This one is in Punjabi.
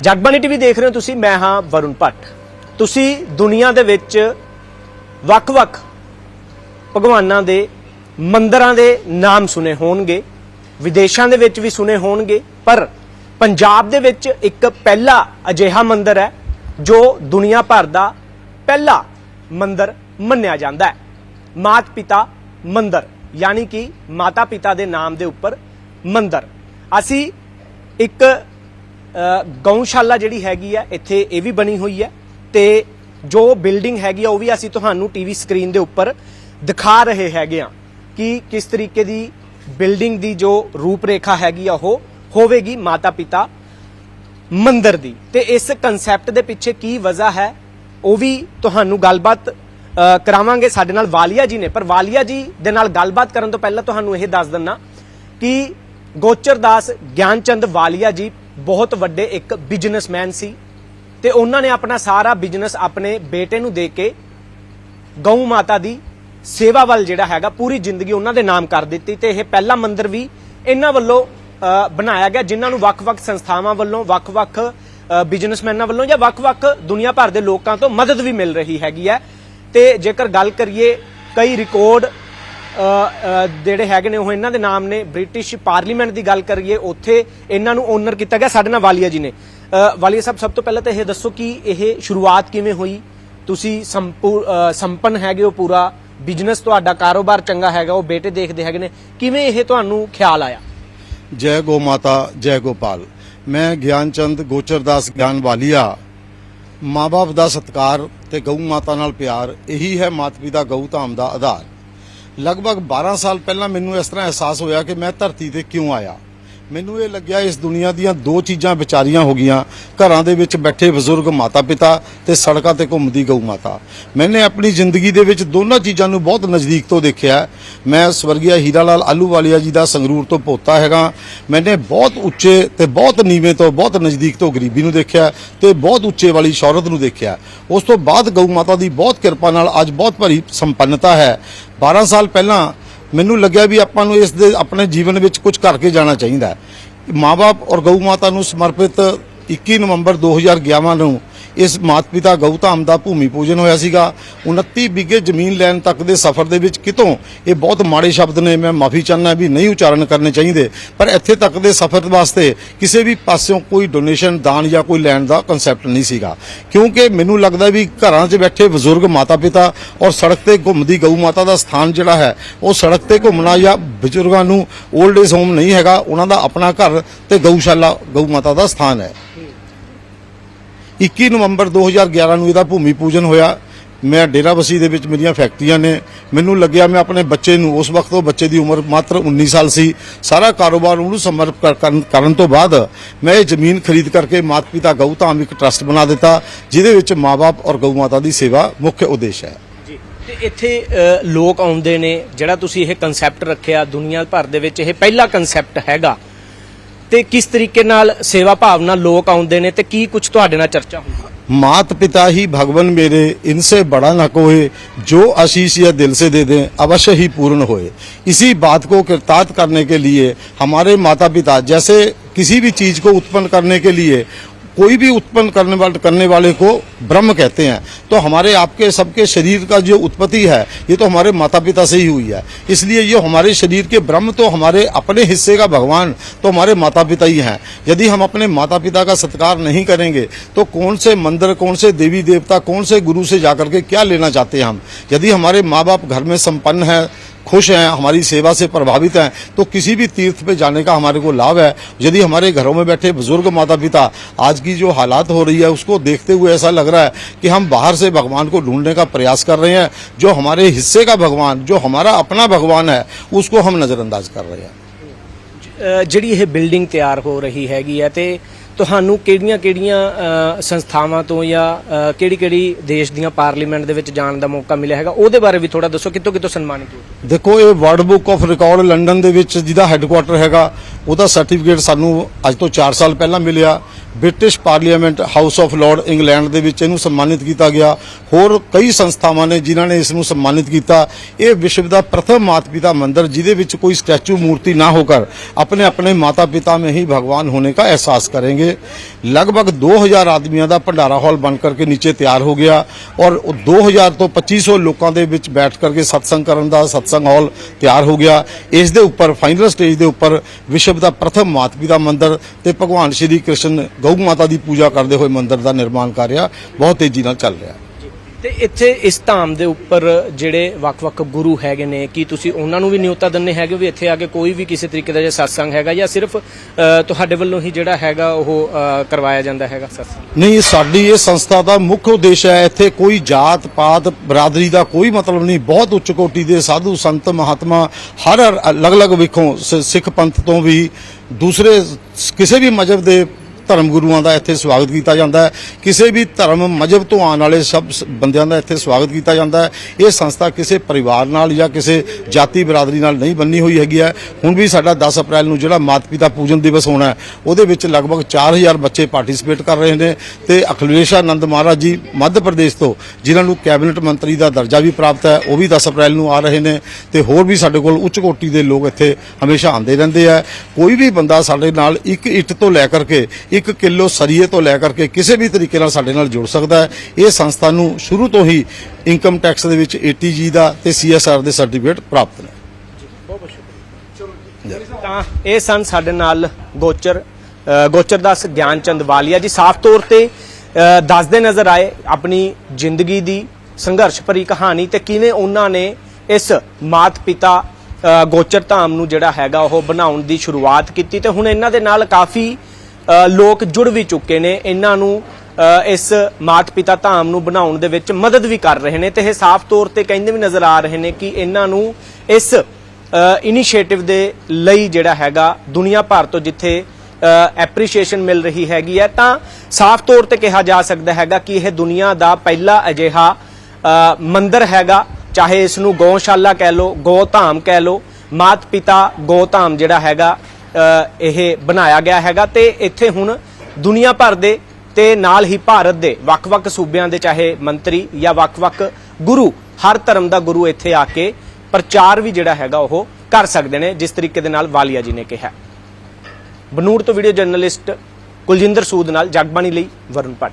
ਜਗਬਾਣੀ ਟੀਵੀ ਦੇਖ ਰਹੇ ਹੋ ਤੁਸੀਂ, ਮੈਂ ਹਾਂ ਵਰੁਣ ਭੱਟ। ਤੁਸੀਂ ਦੁਨੀਆ ਦੇ ਵਿੱਚ ਵੱਖ-ਵੱਖ ਭਗਵਾਨਾਂ ਦੇ ਮੰਦਰਾਂ ਦੇ ਨਾਮ ਸੁਨੇ ਹੋਣਗੇ, ਵਿਦੇਸ਼ਾਂ ਦੇ ਵਿੱਚ ਵੀ ਸੁਨੇ ਹੋਣਗੇ, ਪਰ ਪੰਜਾਬ ਦੇ ਵਿੱਚ ਇੱਕ ਪਹਿਲਾ ਅਜਿਹਾ ਮੰਦਰ ਹੈ, ਜੋ ਦੁਨੀਆ ਭਰ ਦਾ ਪਹਿਲਾ ਮੰਦਰ ਮੰਨਿਆ ਜਾਂਦਾ ਹੈ। ਮਾਤ ਪਿਤਾ ਮੰਦਰ, ਯਾਨੀ ਕਿ ਮਾਤਾ ਪਿਤਾ ਦੇ ਨਾਮ ਦੇ ਉੱਪਰ ਮੰਦਰ। ਅਸੀਂ ਇੱਕ ਗਊਸ਼ਾਲਾ ਜਿਹੜੀ ਹੈਗੀ ਆ, ਇੱਥੇ ਇਹ ਵੀ ਬਣੀ ਹੋਈ ਹੈ ਤੇ ਜੋ ਬਿਲਡਿੰਗ ਹੈਗੀ ਆ, ਉਹ ਵੀ ਅਸੀਂ ਤੁਹਾਨੂੰ ਟੀਵੀ ਸਕਰੀਨ ਦੇ ਉੱਪਰ ਦਿਖਾ ਰਹੇ ਹੈਗੇ ਆ ਕਿ ਕਿਸ ਤਰੀਕੇ ਦੀ ਬਿਲਡਿੰਗ ਦੀ ਜੋ ਰੂਪਰੇਖਾ ਹੈਗੀ ਆ, ਉਹ ਹੋਵੇਗੀ ਮਾਤਾ ਪਿਤਾ ਮੰਦਰ ਦੀ। ਤੇ ਇਸ ਕਨਸੈਪਟ ਦੇ ਪਿੱਛੇ ਕੀ ਵਜ੍ਹਾ ਹੈ, ਉਹ ਵੀ ਤੁਹਾਨੂੰ ਗੱਲਬਾਤ ਕਰਾਵਾਂਗੇ ਸਾਡੇ ਨਾਲ ਵਾਲੀਆ ਜੀ ਨੇ। ਪਰ ਵਾਲੀਆ ਜੀ ਦੇ ਨਾਲ ਗੱਲਬਾਤ ਕਰਨ ਤੋਂ ਪਹਿਲਾਂ ਤੁਹਾਨੂੰ ਇਹ ਦੱਸ ਦਿੰਨਾ ਕਿ ਗੋਚਰਦਾਸ ਗਿਆਨਚੰਦ ਵਾਲੀਆ ਜੀ ਬਹੁਤ ਵੱਡੇ ਇੱਕ ਬਿਜ਼ਨਸਮੈਨ ਸੀ ਤੇ ਉਹਨਾਂ ਨੇ ਆਪਣਾ ਸਾਰਾ ਬਿਜ਼ਨਸ ਆਪਣੇ ਬੇਟੇ ਨੂੰ ਦੇ ਕੇ ਗਊ ਮਾਤਾ ਦੀ ਸੇਵਾ ਵੱਲ ਜਿਹੜਾ ਹੈਗਾ ਪੂਰੀ ਜ਼ਿੰਦਗੀ ਉਹਨਾਂ ਦੇ ਨਾਮ ਕਰ ਦਿੱਤੀ ਤੇ ਇਹ ਪਹਿਲਾ ਮੰਦਿਰ ਵੀ ਇਹਨਾਂ ਵੱਲੋਂ ਬਣਾਇਆ ਗਿਆ, ਜਿਨ੍ਹਾਂ ਨੂੰ ਵੱਖ-ਵੱਖ ਸੰਸਥਾਵਾਂ ਵੱਲੋਂ, ਵੱਖ-ਵੱਖ ਬਿਜ਼ਨਸਮੈਨਾਂ ਵੱਲੋਂ ਜਾਂ ਵੱਖ-ਵੱਖ ਦੁਨੀਆ ਭਰ ਦੇ ਲੋਕਾਂ ਤੋਂ ਮਦਦ ਵੀ ਮਿਲ ਰਹੀ ਹੈਗੀ ਹੈ। ਤੇ ਜੇਕਰ ਗੱਲ ਕਰੀਏ ਕਈ ਰਿਕਾਰਡ ਜਿਹੜੇ ਹੈਗੇ ਨੇ ਉਹ ਇਹਨਾਂ ਦੇ ਨਾਮ ਨੇ। ਬ੍ਰਿਟਿਸ਼ ਪਾਰਲੀਮੈਂਟ ਦੀ ਗੱਲ ਕਰੀਏ ਉੱਥੇ ਇਹਨਾਂ ਨੂੰ ਓਨਰ ਕੀਤਾ ਗਿਆ ਸਾਡੇ ਨਾਲ ਵਾਲੀਆ ਜੀ ਨੇ। ਵਾਲੀਆ ਸਾਹਿਬ ਸਭ ਤੋਂ ਪਹਿਲਾਂ ਤਾਂ ਇਹ ਦੱਸੋ ਕਿ ਇਹ ਸ਼ੁਰੂਆਤ ਕਿਵੇਂ ਹੋਈ? ਤੁਸੀਂ ਸੰਪੂ- ਅ, ਹੈਗੇ ਹੋ ਪੂਰਾ ਬਿਜ਼ਨਸ ਤੁਹਾਡਾ ਕਾਰੋਬਾਰ ਚੰਗਾ ਹੈਗਾ ਉਹ ਬੇਟੇ ਦੇਖਦੇ ਹੈਗੇ ਨੇ। ਕਿਵੇਂ ਇਹ ਤੁਹਾਨੂੰ ਖਿਆਲ ਆਇਆ? ਜੈ ਗੋ ਮਾਤਾ ਜੈ ਗੋਪਾਲ। ਮੈਂ ਗਿਆਨਚੰਦ ਗੋਚਰਦਾਸ ਗਿਆਨ ਵਾਲੀਆ। ਮਾਂ-ਬਾਪ ਦਾ ਸਤਿਕਾਰ ਤੇ ਗਊ ਮਾਤਾ ਨਾਲ ਪਿਆਰ ਇਹੀ ਹੈ ਮਾਤ-ਪਿਤਾ ਗਊ ਧਾਮ ਦਾ ਆਧਾਰ। ਲਗਭਗ 12 ਸਾਲ ਪਹਿਲਾਂ ਮੈਨੂੰ ਇਸ ਤਰ੍ਹਾਂ ਅਹਿਸਾਸ ਹੋਇਆ ਕਿ ਮੈਂ ਧਰਤੀ ਤੇ ਕਿਉਂ ਆਇਆ। ਮੈਨੂੰ ਇਹ ਲੱਗਿਆ ਇਸ ਦੁਨੀਆ ਦੀਆਂ ਦੋ ਚੀਜ਼ਾਂ ਵਿਚਾਰੀਆਂ ਹੋ ਗਈਆਂ। ਘਰਾਂ ਦੇ ਵਿੱਚ ਬੈਠੇ ਬਜ਼ੁਰਗ ਮਾਤਾ-ਪਿਤਾ ਤੇ ਸੜਕਾਂ ਤੇ ਘੁੰਮਦੀ ਗਊ ਮਾਤਾ। ਮੈਨੇ ਆਪਣੀ ਜ਼ਿੰਦਗੀ ਦੇ ਵਿੱਚ ਦੋਨਾਂ ਚੀਜ਼ਾਂ ਨੂੰ ਬਹੁਤ ਨਜ਼ਦੀਕ ਤੋਂ ਦੇਖਿਆ। ਮੈਂ ਸਵਰਗੀਆ ਹੀਰਾ ਲਾਲ ਆਲੂਵਾਲੀਆ ਜੀ ਦਾ ਸੰਗਰੂਰ ਤੋਂ ਪੋਤਾ ਹੈਗਾ। ਮੈਨੇ ਬਹੁਤ ਉੱਚੇ ਤੇ ਬਹੁਤ ਨੀਵੇਂ ਤੋਂ ਬਹੁਤ ਨਜ਼ਦੀਕ ਤੋਂ ਗਰੀਬੀ ਨੂੰ ਦੇਖਿਆ ਤੇ ਬਹੁਤ ਉੱਚੇ ਵਾਲੀ ਸ਼ੌਹਰਤ ਨੂੰ ਦੇਖਿਆ। ਉਸ ਤੋਂ ਬਾਅਦ ਗਊ ਮਾਤਾ ਦੀ ਬਹੁਤ ਕਿਰਪਾ ਨਾਲ ਅੱਜ ਬਹੁਤ ਭਰੀ ਸੰਪੰਨਤਾ ਹੈ। 12 ਸਾਲ ਪਹਿਲਾਂ ਮੈਨੂੰ ਲੱਗਿਆ ਵੀ ਆਪਾਂ ਨੂੰ ਇਸ ਦੇ ਆਪਣੇ ਜੀਵਨ ਵਿੱਚ ਕੁਝ ਕਰਕੇ ਜਾਣਾ ਚਾਹੀਦਾ ਹੈ। ਮਾਪੇ ਔਰ ਗਊ ਮਾਤਾ ਨੂੰ ਸਮਰਪਿਤ 21 ਨਵੰਬਰ 2011 ਨੂੰ ਇਸ ਮਾਤ-ਪਿਤਾ ਗਊ ਧਾਮ ਦਾ ਭੂਮੀ ਪੂਜਨ ਹੋਇਆ ਸੀਗਾ। 29 ਬਿੱਗੇ ਜ਼ਮੀਨ ਲੈਣ ਤੱਕ ਦੇ ਸਫ਼ਰ ਦੇ ਵਿੱਚ ਕਿਤੋਂ ਇਹ ਬਹੁਤ ਮਾੜੇ ਸ਼ਬਦ ਨੇ, ਮੈਂ ਮਾਫੀ ਚਾਹੁੰਦਾ ਵੀ ਨਹੀਂ ਉਚਾਰਨ ਕਰਨੇ ਚਾਹੀਦੇ। ਪਰ ਇੱਥੇ ਤੱਕ ਦੇ ਸਫ਼ਰ ਵਾਸਤੇ ਕਿਸੇ ਵੀ ਪਾਸਿਓਂ ਕੋਈ ਡੋਨੇਸ਼ਨ ਦਾਨ ਜਾਂ ਕੋਈ ਲੈਣ ਦਾ ਕਨਸੈਪਟ ਨਹੀਂ ਸੀਗਾ। ਕਿਉਂਕਿ ਮੈਨੂੰ ਲੱਗਦਾ ਵੀ ਘਰਾਂ 'ਚ ਬੈਠੇ ਬਜ਼ੁਰਗ ਮਾਤਾ-ਪਿਤਾ ਔਰ ਸੜਕ ਤੇ ਘੁੰਮਦੀ ਗਊ ਮਾਤਾ ਦਾ ਸਥਾਨ ਜਿਹੜਾ ਹੈ, ਉਹ ਸੜਕ ਤੇ ਘੁੰਮਣਾ ਜਾਂ ਬਜ਼ੁਰਗਾਂ ਨੂੰ 올ਡ ਏਜ ਹੋਮ ਨਹੀਂ ਹੈਗਾ, ਉਹਨਾਂ ਦਾ ਆਪਣਾ ਘਰ ਤੇ ਗਊਸ਼ਾਲਾ ਗਊ ਮਾਤਾ ਦਾ ਸਥਾਨ ਹੈ। 21 ਨਵੰਬਰ 2011 ਨੂੰ ਇਹਦਾ ਭੂਮੀ ਪੂਜਨ ਹੋਇਆ। ਮੈਂ ਡੇਰਾਬੱਸੀ ਦੇ ਵਿੱਚ ਮੇਰੀਆਂ ਫੈਕਟਰੀਆਂ ਨੇ। ਮੈਨੂੰ ਲੱਗਿਆ ਮੈਂ ਆਪਣੇ ਬੱਚੇ ਨੂੰ, ਉਸ ਵਕਤ ਉਹ ਬੱਚੇ ਦੀ ਉਮਰ ਮਾਤਰ 19 ਸਾਲ ਸੀ। ਸਾਰਾ ਕਾਰੋਬਾਰ ਉਹਨੂੰ ਸਮਰਪ ਕਰਨ- ਤੋਂ ਬਾਅਦ ਮੈਂ ਇਹ ਜ਼ਮੀਨ ਖਰੀਦ ਕਰਕੇ ਮਾਤਾ-ਪਿਤਾ ਗਊ ਧਾਮ ਇੱਕ ਟਰਸਟ ਬਣਾ ਦਿੱਤਾ, ਜਿਹਦੇ ਵਿੱਚ ਮਾਪੇ ਔਰ ਗਊ ਮਾਤਾ ਦੀ ਸੇਵਾ ਮੁੱਖ ਉਦੇਸ਼ ਹੈ। ਤੇ ਇੱਥੇ ਲੋਕ ਆਉਂਦੇ ਨੇ, ਜਿਹੜਾ ਤੁਸੀਂ ਇਹ ਕਨਸੈਪਟ ਰੱਖਿਆ ਦੁਨੀਆ ਭਰ ਦੇ ਵਿੱਚ, ਇਹ ਪਹਿਲਾ ਕਨਸੈਪਟ ਹੈਗਾ। ਤੇ ਕਿਸ ਤਰੀਕੇ ਨਾਲ ਸੇਵਾ ਭਾਵਨਾ ਲੋਕ ਆਉਂਦੇ ਨੇ ਤੇ ਕੀ ਕੁਝ ਤੁਹਾਡੇ ਨਾਲ ਚਰਚਾ ਹੋਈ मात पिता ही भगवान मेरे इनसे बड़ा न कोई जो आशीष या दिल से दे दें अवश्य ही पूर्ण होए इसी बात को कृतार्थ करने के लिए हमारे माता पिता जैसे किसी भी चीज को उत्पन्न करने के लिए कोई भी उत्पन्न करने वाले करने वाले को ब्रह्म कहते हैं। तो हमारे आपके, सबके शरीर का जो उत्पत्ति है, ये तो हमारे माता पिता से ही हुई है। इसलिए ये हमारे शरीर के ब्रह्म तो हमारे अपने हिस्से का भगवान तो हमारे माता पिता ही हैं। यदि हम अपने माता पिता का सत्कार नहीं करेंगे तो कौन से मंदिर, कौन से देवी देवता, कौन से गुरु से जाकर के क्या लेना चाहते हैं हम? यदि हमारे माँ बाप घर में संपन्न है खुश हैं हमारी सेवा से प्रभावित हैं तो किसी भी तीर्थ पे जाने का हमारे को लाभ है यदि हमारे घरों में बैठे बुजुर्ग माता पिता आज की जो हालात हो रही है उसको देखते हुए ऐसा लग रहा है कि हम बाहर से भगवान को ढूंढने का प्रयास कर रहे हैं जो हमारे हिस्से का भगवान जो हमारा अपना भगवान है उसको हम नज़रअंदाज कर रहे हैं ਅ, ਜਿਹੜੀ ਇਹ ਬਿਲਡਿੰਗ ਤਿਆਰ ਹੋ ਰਹੀ ਹੈਗੀ ਹੈ ਤੇ ਤੁਹਾਨੂੰ ਕਿਹੜੀਆਂ-ਕਿਹੜੀਆਂ ਸੰਸਥਾਵਾਂ ਤੋਂ ਜਾਂ ਕਿਹੜੀ-ਕਿਹੜੀ ਦੇਸ਼ ਦੀਆਂ ਪਾਰਲੀਮੈਂਟ ਦੇ ਵਿੱਚ ਜਾਣ ਦਾ ਮੌਕਾ ਮਿਲਿਆ ਹੈਗਾ, ਉਹਦੇ ਬਾਰੇ ਵੀ ਥੋੜਾ ਦੱਸੋ, ਕਿੱਥੋਂ ਕਿੱਥੋਂ ਸਨਮਾਨਿਤ ਹੋ ਦੇਖੋ, ਇਹ world book of record London ਦੇ ਵਿੱਚ ਜਿਹਦਾ ਹੈੱਡਕੁਆਟਰ ਹੈਗਾ, ਉਹਦਾ ਸਰਟੀਫਿਕੇਟ ਸਾਨੂੰ ਅੱਜ ਤੋਂ 4 ਸਾਲ ਪਹਿਲਾਂ ਮਿਲਿਆ। British parliament house of lord England ਦੇ ਵਿੱਚ ਇਹਨੂੰ ਸਨਮਾਨਿਤ ਕੀਤਾ ਗਿਆ ਹੋਰ ਕਈ ਸੰਸਥਾਵਾਂ ਨੇ ਜਿਨ੍ਹਾਂ ਨੇ ਇਸ ਨੂੰ ਸਨਮਾਨਿਤ ਕੀਤਾ ਇਹ ਵਿਸ਼ਵ ਦਾ ਪ੍ਰਥਮ ਮਾਤਾ ਪਿਤਾ ਮੰਦਿਰ ਜਿਹਦੇ ਵਿੱਚ कोई स्टैचू मूर्ति ना होकर अपने अपने माता पिता में ही भगवान होने का एहसास करेंगे लगभग 2000 ਆਦਮੀਆਂ ਦਾ ਭੰਡਾਰਾ ਹਾਲ ਬਣ ਕਰਕੇ ਨੀਚੇ ਤਿਆਰ ਹੋ ਗਿਆ ਔਰ ਉਹ 2000 ਤੋਂ 2500 ਲੋਕਾਂ ਦੇ ਵਿੱਚ ਬੈਠ ਕਰਕੇ ਸਤਸੰਗ ਕਰਨ ਦਾ ਸਤਸੰਗ ਹਾਲ ਤਿਆਰ ਹੋ ਗਿਆ ਇਸ ਦੇ ਉੱਪਰ ਫਾਈਨਲ ਸਟੇਜ ਦੇ ਉੱਪਰ ਵਿਸ਼ਵ ਦਾ ਪ੍ਰਥਮ ਮਾਤਾ ਪਿਤਾ ਮੰਦਿਰ ਤੇ ਭਗਵਾਨ ਸ਼੍ਰੀ ਕ੍ਰਿਸ਼ਨ ਗਊ ਮਾਤਾ ਦੀ ਪੂਜਾ ਕਰਦੇ ਹੋਏ ਮੰਦਿਰ ਦਾ ਨਿਰਮਾਣ ਕਾਰਿਆ ਬਹੁਤ ਤੇਜ਼ੀ ਨਾਲ ਚੱਲ ਰਿਹਾ ਹੈ ਤੇ ਇੱਥੇ ਇਸ ਧਾਮ ਦੇ ਉੱਪਰ ਜਿਹੜੇ ਵੱਖ-ਵੱਖ ਗੁਰੂ ਹੈਗੇ ਨੇ ਕੀ ਤੁਸੀਂ ਉਹਨਾਂ ਨੂੰ ਵੀ ਨਿਯੋਤਾ ਦਿੰਦੇ ਹੈਗੇ ਵੀ ਇੱਥੇ ਆ ਕੇ ਕੋਈ ਵੀ ਕਿਸੇ ਤਰੀਕੇ ਦਾ ਜੇ ਸਤਸੰਗ ਹੈਗਾ ਜਾਂ ਸਿਰਫ ਅ, ਤੁਹਾਡੇ ਵੱਲੋਂ ਹੀ ਜਿਹੜਾ ਹੈਗਾ ਉਹ ਅ, ਕਰਵਾਇਆ ਜਾਂਦਾ ਹੈਗਾ ਸਤਸੰਗ ਨਹੀਂ ਸਾਡੀ ਇਹ ਸੰਸਥਾ ਦਾ ਮੁੱਖ ਉਦੇਸ਼ ਹੈ ਇੱਥੇ ਕੋਈ ਜਾਤ ਪਾਤ ਬਰਾਦਰੀ ਦਾ ਕੋਈ ਮਤਲਬ ਨਹੀਂ ਬਹੁਤ ਉੱਚ ਕੋਟੀ ਦੇ ਸਾਧੂ ਸੰਤ ਮਹਾਤਮਾ ਹਰ ਹਰ ਅਲੱਗ-ਅਲੱਗ ਵਿਖੋਂ ਸ- ਸਿੱਖ ਪੰਥ ਤੋਂ ਵੀ ਦੂਸਰੇ ਸ- ਕਿਸੇ ਵੀ ਮਜਹਬ ਦੇ ਧਰਮ ਗੁਰੂਆਂ ਦਾ ਇੱਥੇ ਸਵਾਗਤ ਕੀਤਾ ਜਾਂਦਾ ਹੈ। ਕਿਸੇ ਵੀ ਧਰਮ ਮਜਹਬ ਤੋਂ ਆਉਣ ਵਾਲੇ ਸਭ ਸ- ਬੰਦਿਆਂ ਦਾ ਇੱਥੇ ਸਵਾਗਤ ਕੀਤਾ ਜਾਂਦਾ ਹੈ। ਇਹ ਸੰਸਥਾ ਕਿਸੇ ਪਰਿਵਾਰ ਨਾਲ ਜਾਂ ਕਿਸੇ ਜਾਤੀ ਬਰਾਦਰੀ ਨਾਲ ਨਹੀਂ ਬੰਨੀ ਹੋਈ ਹੈਗੀ ਹੈ। ਹੁਣ ਵੀ ਸਾਡਾ 10 ਅਪ੍ਰੈਲ ਨੂੰ ਜਿਹੜਾ ਮਾਤਾ ਪਿਤਾ ਪੂਜਨ ਦਿਵਸ ਹੋਣਾ ਉਹਦੇ ਵਿੱਚ ਲਗਭਗ 4000 ਬੱਚੇ ਪਾਰਟਿਸਿਪੇਟ ਕਰ ਰਹੇ ਨੇ ਤੇ ਅਖਿਲੇਸ਼ਾਨੰਦ ਮਹਾਰਾਜ ਜੀ ਮੱਧ ਪ੍ਰਦੇਸ਼ ਤੋਂ, ਜਿਨ੍ਹਾਂ ਨੂੰ ਕੈਬਨਿਟ ਮੰਤਰੀ ਦਾ ਦਰਜਾ ਵੀ ਪ੍ਰਾਪਤ ਹੈ, ਉਹ ਵੀ 10 ਅਪ੍ਰੈਲ ਨੂੰ ਆ ਰਹੇ ਨੇ ਤੇ ਹੋਰ ਵੀ ਸਾਡੇ ਕੋਲ ਉੱਚ ਕੋਟੀ ਦੇ ਲੋਕ ਇੱਥੇ ਹਮੇਸ਼ਾ ਆਉਂਦੇ ਰਹਿੰਦੇ ਆ ਕੋਈ ਵੀ ਬੰਦਾ ਸਾਡੇ ਨਾਲ ਇੱਕ ਇੱਟ ਤੋਂ ਲੈ ਕਰਕੇ ਇੱਕ ਕਿਲੋ ਸਰੀਏ ਤੋਂ ਲੈ ਕਰਕੇ ਕਿਸੇ ਵੀ ਤਰੀਕੇ ਨਾਲ ਸਾਡੇ ਨਾਲ ਜੁੜ ਸਕਦਾ ਹੈ। ਇਹ ਸੰਸਥਾ ਨੂੰ ਸ਼ੁਰੂ ਤੋਂ ਹੀ ਇਨਕਮ ਟੈਕਸ ਦੇ ਵਿੱਚ ਏਟੀਜੀ ਦਾ ਤੇ ਸੀਐਸਆਰ ਦੇ ਸਰਟੀਫਿਕੇਟ ਪ੍ਰਾਪਤ ਨੇ। ਤਾਂ ਇਹ ਸਨ ਸਾਡੇ ਨਾਲ ਗੋਚਰ ਅ, ਗੋਚਰਦਾਸ ਗਿਆਨਚੰਦ ਵਾਲੀਆ ਜੀ। ਸਾਫ਼ ਤੌਰ ਤੇ ਦੱਸਦੇ ਨਜ਼ਰ ਆਏ ਆਪਣੀ ਜ਼ਿੰਦਗੀ ਦੀ ਸੰਘਰਸ਼ ਭਰੀ ਕਹਾਣੀ ਤੇ ਕਿਵੇਂ ਉਹਨਾਂ ਨੇ ਇਸ ਮਾਤ ਪਿਤਾ ਗੋਚਰ ਧਾਮ ਨੂੰ ਜਿਹੜਾ ਹੈਗਾ ਉਹ ਬਣਾਉਣ ਦੀ ਸ਼ੁਰੂਆਤ ਕੀਤੀ ਤੇ ਹੁਣ ਇਹਨਾਂ ਦੇ ਨਾਲ ਕਾਫੀ ਲੋਕ ਜੁੜ ਵੀ ਚੁੱਕੇ ਨੇ। ਇਹਨਾਂ ਨੂੰ ਇਸ ਮਾਤ ਪਿਤਾ ਧਾਮ ਨੂੰ ਬਣਾਉਣ ਦੇ ਵਿੱਚ ਮਦਦ ਵੀ ਕਰ ਰਹੇ ਨੇ ਤੇ ਇਹ ਸਾਫ਼ ਤੌਰ ਤੇ ਕਹਿੰਦੇ ਵੀ ਨਜ਼ਰ ਆ ਰਹੇ ਨੇ ਕਿ ਇਹਨਾਂ ਨੂੰ ਇਸ ਇਨੀਸ਼ੀਏਟਿਵ ਦੇ ਲਈ ਜਿਹੜਾ ਹੈਗਾ ਦੁਨੀਆ ਭਰ ਤੋਂ ਜਿੱਥੇ ਐਪਰੀਸ਼ੀਏਸ਼ਨ ਮਿਲ ਰਹੀ ਹੈਗੀ ਹੈ, ਤਾਂ ਸਾਫ਼ ਤੌਰ ਤੇ ਕਿਹਾ ਜਾ ਸਕਦਾ ਹੈਗਾ ਕਿ ਇਹ ਦੁਨੀਆ ਦਾ ਪਹਿਲਾ ਅਜਿਹਾ ਮੰਦਰ ਹੈਗਾ। ਚਾਹੇ ਇਸ ਨੂੰ ਗਊਸ਼ਾਲਾ ਕਹਿ ਲਓ ਗੋ ਧਾਮ ਕਹਿ ਲਓ ਮਾਤ ਪਿਤਾ ਗੋ ਧਾਮ ਜਿਹੜਾ ਹੈਗਾ ਇਹ ਬਣਾਇਆ ਗਿਆ ਹੈਗਾ ਤੇ ਇੱਥੇ ਹੁਣ ਦੁਨੀਆ ਭਰ ਦੇ ਤੇ ਨਾਲ ਹੀ ਭਾਰਤ ਦੇ ਵੱਖ-ਵੱਖ ਸੂਬਿਆਂ ਦੇ ਚਾਹੇ ਮੰਤਰੀ ਜਾਂ ਵੱਖ-ਵੱਖ ਗੁਰੂ, ਹਰ ਧਰਮ ਦਾ ਗੁਰੂ ਇੱਥੇ ਆ ਕੇ ਪ੍ਰਚਾਰ ਵੀ ਜਿਹੜਾ ਹੈਗਾ ਉਹ ਕਰ ਸਕਦੇ ਨੇ, ਜਿਸ ਤਰੀਕੇ ਦੇ ਨਾਲ ਵਾਲੀਆ ਜੀ ਨੇ ਕਿਹਾ। ਬਨੂੜ ਤੋਂ ਵੀਡੀਓ ਜਰਨਲਿਸਟ ਕੁਲਜਿੰਦਰ ਸੂਦ ਨਾਲ ਜਗਬਾਣੀ ਲਈ ਵਰੁਣ ਭੱਟ।